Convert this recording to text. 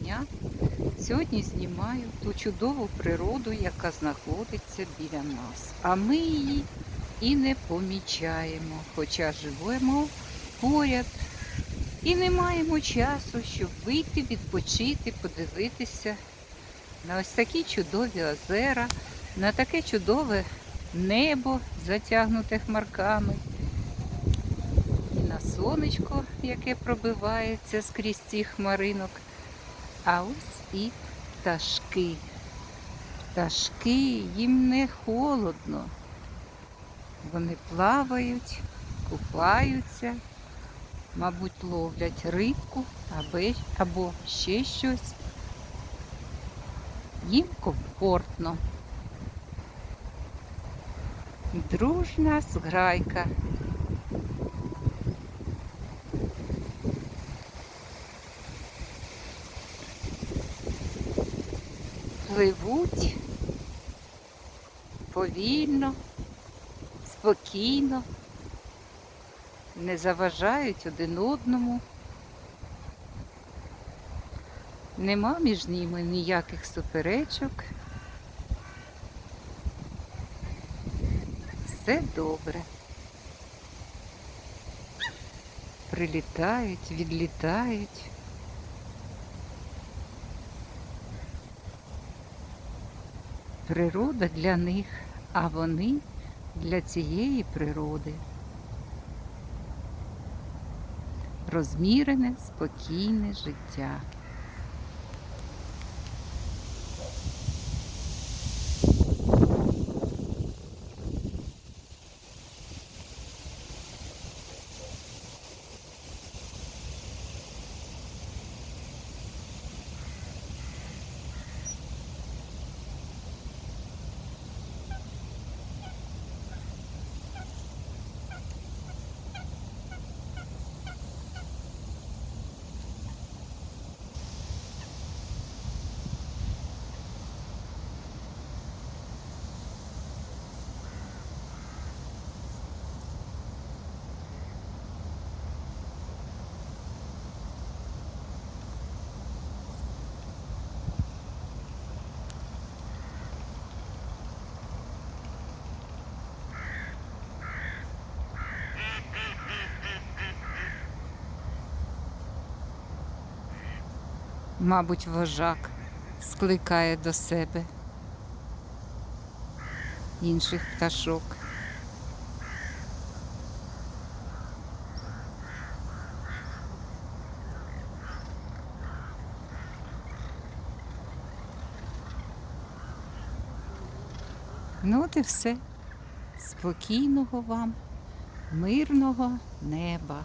дня. Сьогодні знімаю ту чудову природу, яка знаходиться біля нас. А ми її і не помічаємо, хоча живемо поряд і не маємо часу, щоб вийти, відпочити, подивитися на ось такі чудові озера, на таке чудове небо, затягнуте хмарками. Сонечко, яке пробивається скрізь цих хмаринок. А ось і пташки. Пташки, їм не холодно. Вони плавають, купаються, мабуть, ловлять рибку або, ще щось. Їм комфортно. Дружна зграйка. Пливуть повільно, спокійно, не заважають один одному. Нема між ними ніяких суперечок. Все добре. Прилітають, відлітають. Природа для них, а вони для цієї природи. Розмірене, спокійне життя. Мабуть, вожак скликає до себе інших пташок. Ну от і все. Спокійного вам, мирного неба.